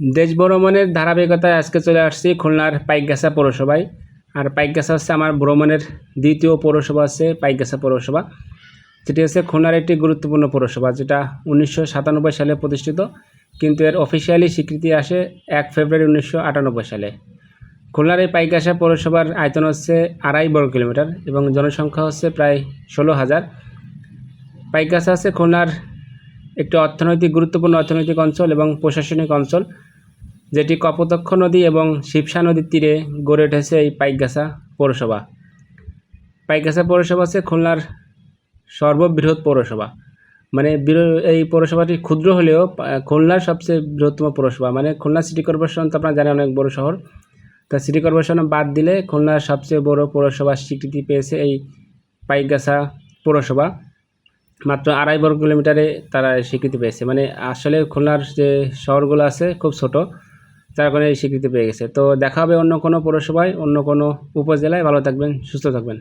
দেশ ভ্রমণের ধারাবাহিকতায় আজকে চলে আসছি খুলনার পাইকগাছা পৌরসভায়। আর পাইকগাছা হচ্ছে আমার ভ্রমণের দ্বিতীয় পৌরসভা আছে, পাইকগাছা পৌরসভা। যেটি হচ্ছে খুলনার একটি গুরুত্বপূর্ণ পৌরসভা, যেটা উনিশশো সাতানব্বই সালে প্রতিষ্ঠিত, কিন্তু এর অফিসিয়ালি স্বীকৃতি আসে এক ফেব্রুয়ারি উনিশশো আটানব্বই সালে। খুলনার এই পাইকগাছা পৌরসভার আয়তন হচ্ছে আড়াই বর্গ কিলোমিটার এবং জনসংখ্যা হচ্ছে প্রায় ষোলো হাজার। পাইকগাছা হচ্ছে খুলনার একটি অর্থনৈতিক, গুরুত্বপূর্ণ অর্থনৈতিক অঞ্চল এবং প্রশাসনিক অঞ্চল। যেটি কপোতক্ষ নদী এবং শিবসা নদীর তীরে গড়ে উঠেছে এই পাইকগাছা পৌরসভা। পাইকগাছা পৌরসভা হচ্ছে খুলনার সর্ববৃহৎ পৌরসভা। মানে এই পৌরসভাটি ক্ষুদ্র হলেও খুলনার সবচেয়ে বৃহত্তম পৌরসভা। মানে খুলনা সিটি কর্পোরেশন তো আপনারা জানেন অনেক বড় শহর। তা সিটি কর্পোরেশন বাদ দিলে খুলনার সবচেয়ে বড় পৌরসভা স্বীকৃতি পেয়েছে এই পাইকগাছা পৌরসভা। মাত্র আড়াই বর্গ কিলোমিটারে তারা স্বীকৃতি পেয়েছে। মানে আসলে খুলনার যে শহরগুলো আছে খুব ছোট। যার কারণে এই স্বীকৃতি পেয়ে গেছে। তো দেখা হবে অন্য কোনো পৌরসভায়, অন্য কোনো উপজেলায়। ভালো থাকবেন, সুস্থ থাকবেন।